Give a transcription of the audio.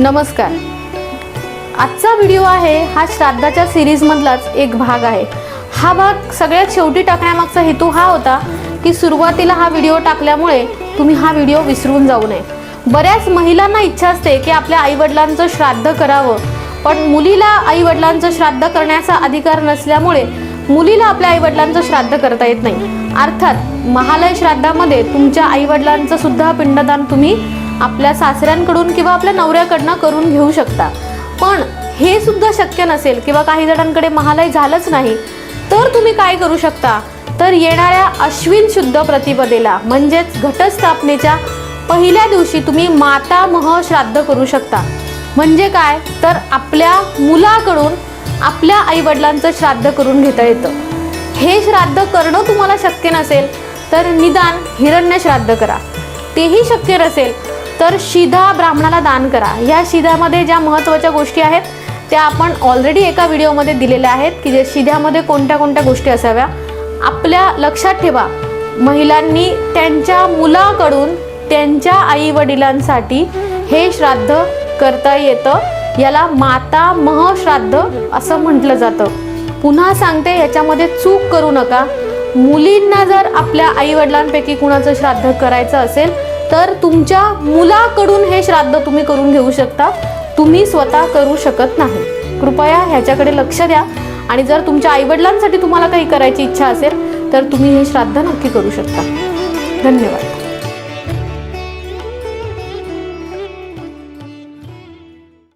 नमस्कार. आजचा व्हिडिओ आहे हा श्राद्धाच्या सिरीजमधलाच एक भाग आहे. हा भाग सगळ्यात शेवटी टाकण्यामागचा हेतू हा होता की सुरुवातीला हा व्हिडिओ टाकल्यामुळे तुम्ही हा व्हिडिओ विसरून जाऊ नये. बऱ्याच महिलांना इच्छा असते की आपल्या आईवडिलांचं श्राद्ध करावं पण मुलीला आईवडिलांचं श्राद्ध करण्याचा अधिकार नसल्यामुळे मुलीला आपल्या आईवडिलांचं श्राद्ध करता येत नाही. अर्थात महालय श्राद्धामध्ये तुमच्या आईवडिलांचं सुद्धा पिंडदान तुम्ही आपल्या सासऱ्यांकडून किंवा आपल्या नवऱ्याकडनं करून घेऊ शकता. पण हे सुद्धा शक्य नसेल किंवा काही जणांकडे महालय झालंच नाही तर तुम्ही काय करू शकता? तर येणाऱ्या अश्विन शुद्ध प्रतिपदेला म्हणजेच घटस्थापनेच्या पहिल्या दिवशी तुम्ही माता मह श्राद्ध करू शकता. म्हणजे काय? तर आपल्या मुलाकडून आपल्या आईवडिलांचं श्राद्ध करून घेता येतं. हे श्राद्ध करणं तुम्हाला शक्य नसेल तर निदान हिरण्य श्राद्ध करा. तेही शक्य नसेल तर शिधा ब्राह्मणाला दान करा. या शिधामध्ये ज्या महत्त्वाच्या गोष्टी आहेत त्या आपण ऑलरेडी एका व्हिडिओमध्ये दिलेल्या आहेत की जे शिध्यामध्ये कोणत्या कोणत्या गोष्टी असाव्या. आपल्या लक्षात ठेवा महिलांनी त्यांच्या मुलाकडून त्यांच्या आई वडिलांसाठी हे श्राद्ध करता येतं. याला माता महश्राद्ध असं म्हटलं जातं. पुन्हा सांगते याच्यामध्ये चूक करू नका. मुलींना जर आपल्या आई वडिलांपैकी कुणाचं श्राद्ध करायचं असेल तर तुमच्या मुलाकडून हे श्राद्ध तुम्ही करून घेऊ शकता. तुम्ही स्वतः करू शकत नाही. कृपया ह्याच्याकडे लक्ष द्या. आणि जर तुमच्या आईवडिलांसाठी तुम्हाला काही करायची इच्छा असेल तर तुम्ही हे श्राद्ध नक्की करू शकता. धन्यवाद.